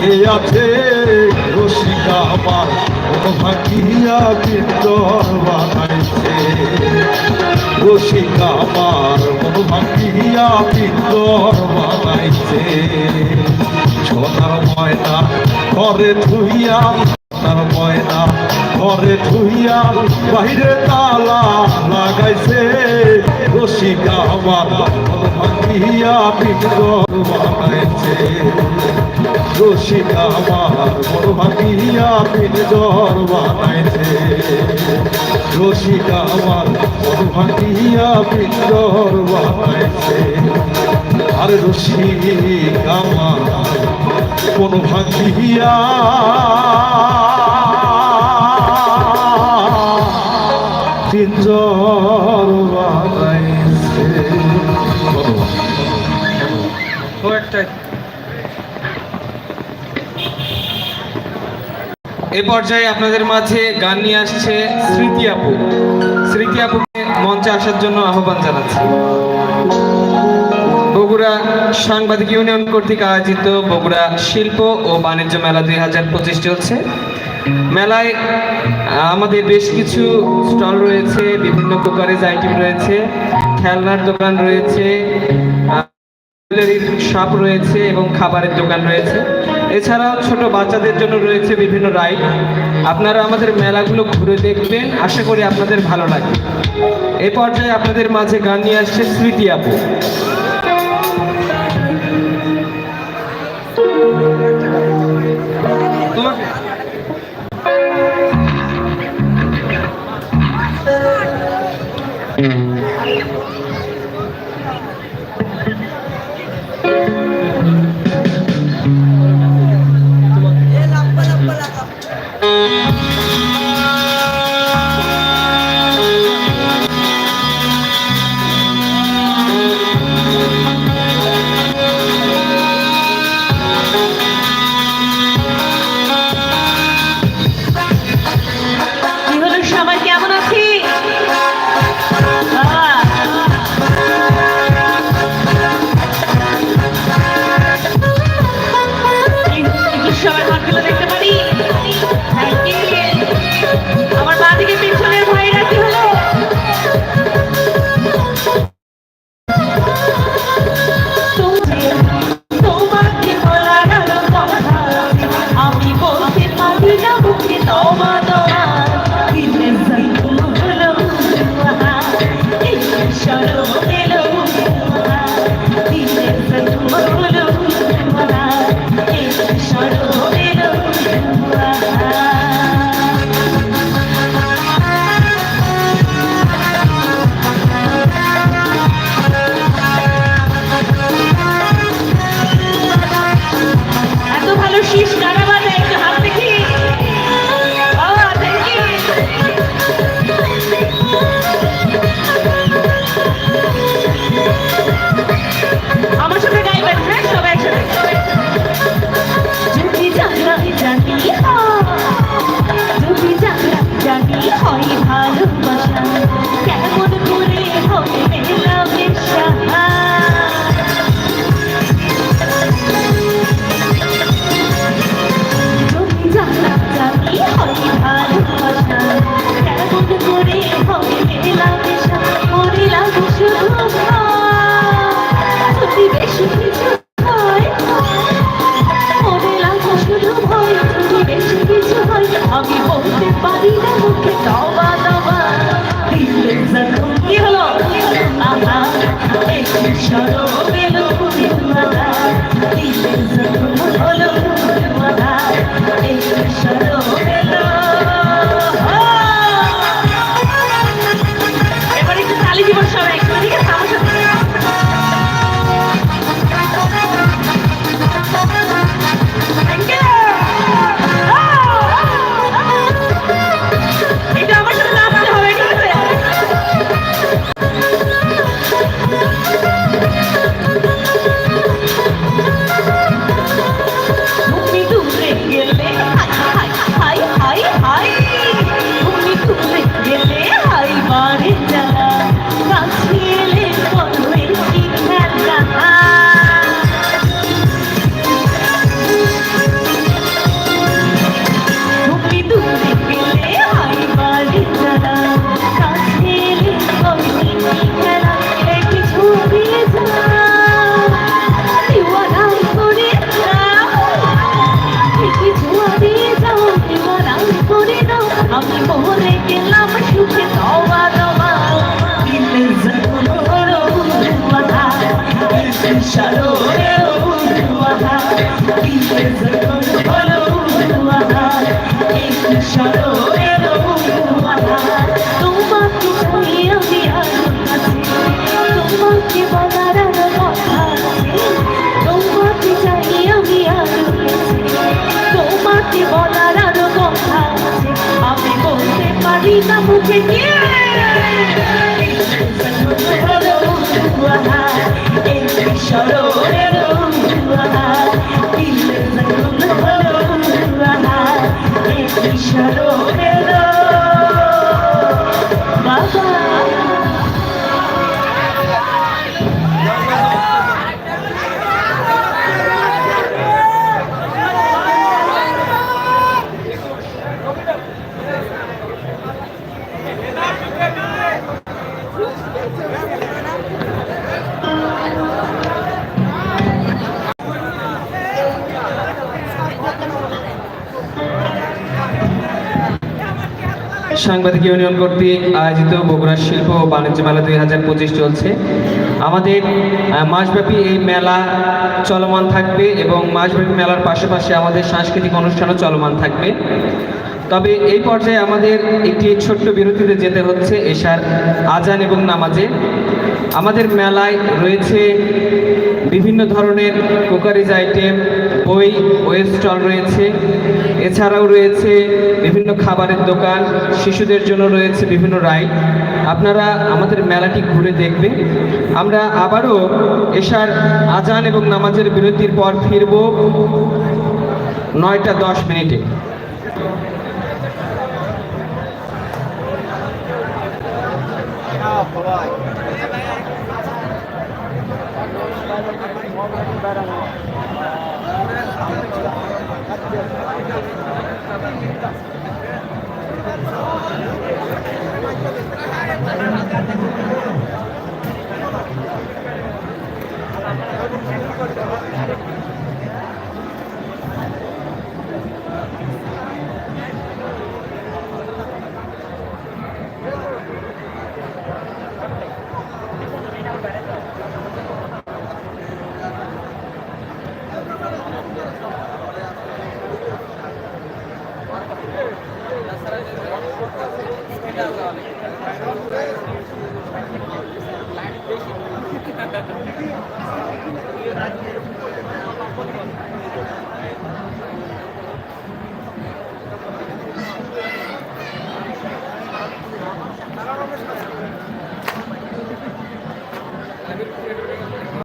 লেগে আছে রসিকা আমার ভাঙিয়া পিঞ্জর বানাইছে। রসিকা আমার ভাঙিয়া পিঞ্জর বানাইছে। সোনার ময়না করে ধুইয়া সোনার ময়না, ঘরে ধুইয়া বাইরে তালা লাগাইছে। রসিকা আমার ভাঙিয়া পিঞ্জর বানাইছে। রসিকা আমার মন ভাঙিয়া পিঞ্জর বানাইছে। রসিকা আমার মন ভাঙিয়া পিঞ্জর বানাইছে। আর রসিকা আমার মন ভাঙিয়া পিঞ্জর এ পর্যায়ে আপনাদের মাঝে গান নিয়ে আসছে স্মৃতি আপু। স্মৃতি আপুকে মঞ্চে আসার জন্য আহ্বান জানাচ্ছি। বগুড়া সাংবাদিক ইউনিয়ন কর্তৃক আয়োজিত বগুড়া শিল্প ও বাণিজ্য মেলা দুই হাজার পঁচিশ চলছে। মেলায় আমাদের বেশ কিছু স্টল রয়েছে, বিভিন্ন কুকারেজ আইটেম রয়েছে, খেলনার দোকান রয়েছে শপ রয়েছে এবং খাবারের দোকান রয়েছে। এছাড়াও ছোট বাচ্চাদের জন্য রয়েছে বিভিন্ন রাইড আপনারা আমাদের মেলাগুলো ঘুরে দেখবেন, আশা করি আপনাদের ভালো লাগবে। এ পর্যায়ে আপনাদের মাঝে গান নিয়ে আসছে স্মৃতি আপু। Thank. দিলে যখন Moet niet doen, drink দিয়ে যাও তোমার আল করে দাও আমি মরে গেলাম সুখে দাওয়া দাওয়া দিলে সারো কথা না মুখে দিয়ে বাবা সাংবাদিক ইউনিয়ন কর্তৃক আয়োজিত বগুড়া শিল্প ও বাণিজ্য মেলা দুই হাজার পঁচিশ চলছে। আমাদের মাসব্যাপী এই মেলা চলমান থাকবে এবং মাসব্যাপী মেলার পাশাপাশি আমাদের সাংস্কৃতিক অনুষ্ঠানও চলমান থাকবে। তবে এই পর্যায়ে আমাদের একটি ছোট্ট বিরতিতে যেতে হচ্ছে এশার আজান এবং নামাজে। আমাদের মেলায় রয়েছে বিভিন্ন ধরনের কুকারিজ আইটেম বই বইয়ের স্টল রয়েছে। এছাড়াও রয়েছে বিভিন্ন খাবারের দোকান, শিশুদের জন্য রয়েছে বিভিন্ন রাইড। আপনারা আমাদের মেলাটি ঘুরে দেখবেন। আমরা আবারও এশার আজান এবং নামাজের বিরতির পর ফিরব নয়টা দশ মিনিটে। Thank you. राज्य